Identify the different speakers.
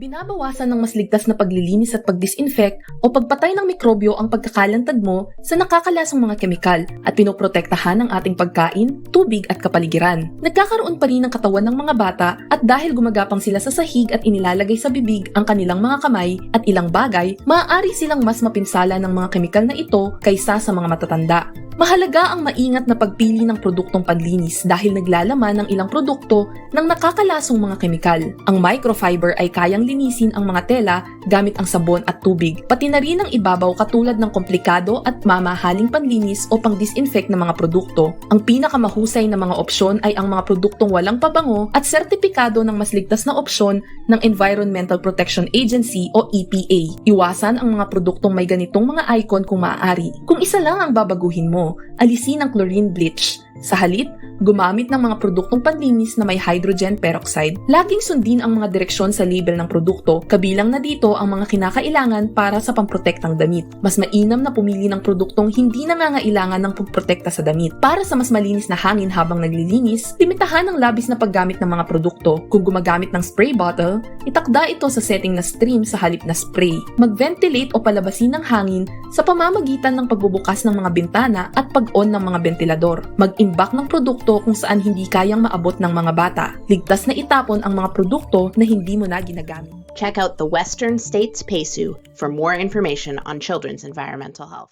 Speaker 1: Binabawasan ng mas ligtas na paglilinis at pagdisinfect o pagpatay ng mikrobyo ang pagkakalantad mo sa nakakalasang mga kemikal at pinoprotektahan ang ating pagkain, tubig at kapaligiran. Nagkakaroon pa rin ng katawan ng mga bata at dahil gumagapang sila sa sahig at inilalagay sa bibig ang kanilang mga kamay at ilang bagay, maaari silang mas mapinsala ng mga kemikal na ito kaysa sa mga matatanda. Mahalaga ang maingat na pagpili ng produktong panlinis dahil naglalaman ng ilang produkto ng nakakalasong mga kemikal. Ang microfiber ay kayang linisin ang mga tela gamit ang sabon at tubig, pati na rin ang ibabaw katulad ng komplikado at mamahaling panlinis o pang-disinfect ng mga produkto. Ang pinakamahusay na mga opsyon ay ang mga produktong walang pabango at sertipikado ng mas ligtas na opsyon ng Environmental Protection Agency o EPA. Iwasan ang mga produktong may ganitong mga icon kung maaari. Kung isa lang ang babaguhin mo, alisin ang chlorine bleach. Sa halip, gumamit ng mga produktong panlinis na may hydrogen peroxide. Laging sundin ang mga direksyon sa label ng produkto, kabilang na dito ang mga kinakailangan para sa pamprotektang damit. Mas mainam na pumili ng produktong hindi nangangailangan ng pagprotekta sa damit. Para sa mas malinis na hangin habang naglilinis, limitahan ang labis na paggamit ng mga produkto. Kung gumagamit ng spray bottle, itakda ito sa setting na stream sa halip na spray. Mag-ventilate o palabasin ng hangin sa pamamagitan ng pagbubukas ng mga bintana at pag-on ng mga ventilador. Mag-imbak ng produkto kung saan hindi kayang maabot ng mga bata. Ligtas na itapon ang mga produkto na hindi mo na ginagamit.
Speaker 2: Check out the Western States PASU for more information on children's environmental health.